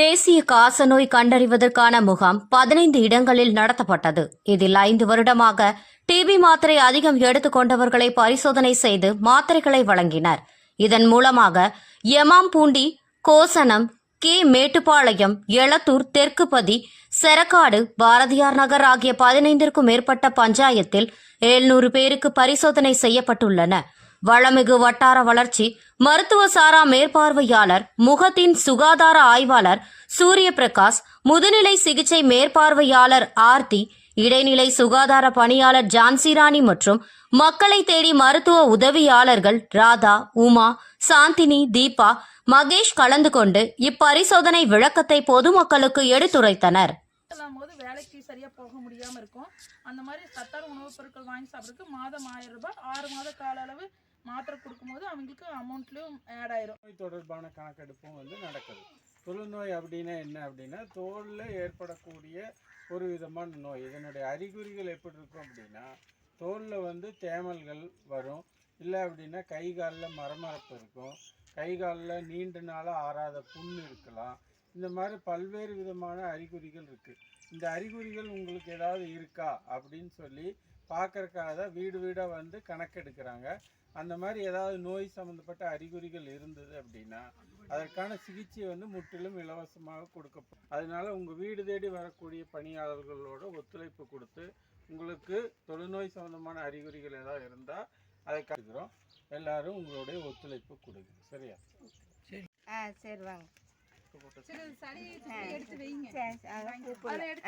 தேசிய காசநோய் கண்டறிவதற்கான முகாம் பதினைந்து இடங்களில் நடத்தப்பட்டது. இதில் ஐந்து வருடமாக டிபி மாத்திரை அதிகம் எடுத்துக்கொண்டவர்களை பரிசோதனை செய்து மாத்திரைகளை வழங்கினர். இதன் மூலமாக எமாம்பூண்டி கோசனம் கே. மேட்டுப்பாளையம் எளத்தூர் தெற்குப்பதி செரக்காடு பாரதியார் நகர் ஆகிய பதினைந்திற்கும் மேற்பட்ட பஞ்சாயத்தில் எழுநூறு பேருக்கு பரிசோதனை செய்யப்பட்டுள்ளன. வளமிகு வட்டார வளர்ச்சி மருத்துவ சாரா மேற்பார்வையாளர் முகத்தின் சுகாதார ஆய்வாளர் சூரிய பிரகாஷ் முதுநிலை சிகிச்சை மேற்பார்வையாளர் ஆர்த்தி இடைநிலை சுகாதார பணியாளர் ஜான்சிராணி மற்றும் மக்களை தேடி மருத்துவ உதவியாளர்கள் ராதா உமா சாந்தினி தீபா மகேஷ் கலந்து கொண்டு இப்பரிசோதனை விளக்கத்தை பொதுமக்களுக்கு எடுத்துரைத்தனர். போது வேலைக்கு சரியா போக முடியாம இருக்கும். அந்த மாதிரி சத்தான உணவுப் பொருட்கள் வாங்கி சாப்பிட்றதுக்கு மாதம் ஆயிரம் ரூபாய் ஆறு மாத கால அளவு மாத்திரை கொடுக்கும்போது அவங்களுக்கு அமௌண்ட்லேயும் ஆட் ஆயிரும். நோய் தொடர்பான கணக்கெடுப்பும் வந்து நடக்குது. தொழுநோய் அப்படின்னா என்ன அப்படின்னா தோலில் ஏற்படக்கூடிய ஒரு விதமான நோய். இதனுடைய அறிகுறிகள் எப்படி இருக்கும் அப்படின்னா தோலில் வந்து தேமல்கள் வரும். இல்லை அப்படின்னா கை காலில் மரமரப்பு இருக்கும். கை காலில் நீண்ட நாளாக ஆறாத புண் இருக்கலாம். இந்த மாதிரி பல்வேறு விதமான அறிகுறிகள் இருக்குது இந்த அறிகுறிகள் உங்களுக்கு ஏதாவது இருக்கா அப்படின்னு சொல்லி பார்க்கறக்காக தான் வீடு வீடாக வந்து கணக்கெடுக்கிறாங்க அந்த மாதிரி ஏதாவது நோய் சம்மந்தப்பட்ட அறிகுறிகள் இருந்தது அப்படின்னா அதற்கான சிகிச்சை வந்து முற்றிலும் இலவசமாக கொடுக்கப்படும் அதனால உங்கள் வீடு தேடி வரக்கூடிய பணியாளர்களோட ஒத்துழைப்பு கொடுத்து உங்களுக்கு தொழுநோய் சம்மந்தமான அறிகுறிகள் ஏதாவது இருந்தால் அதை கற்றுக்கிறோம் எல்லாரும் உங்களுடைய ஒத்துழைப்பு கொடுங்க சரியா சரி வாங்க ஆ. எடுத்து வைங்க சரி கூப்பிடுறேன்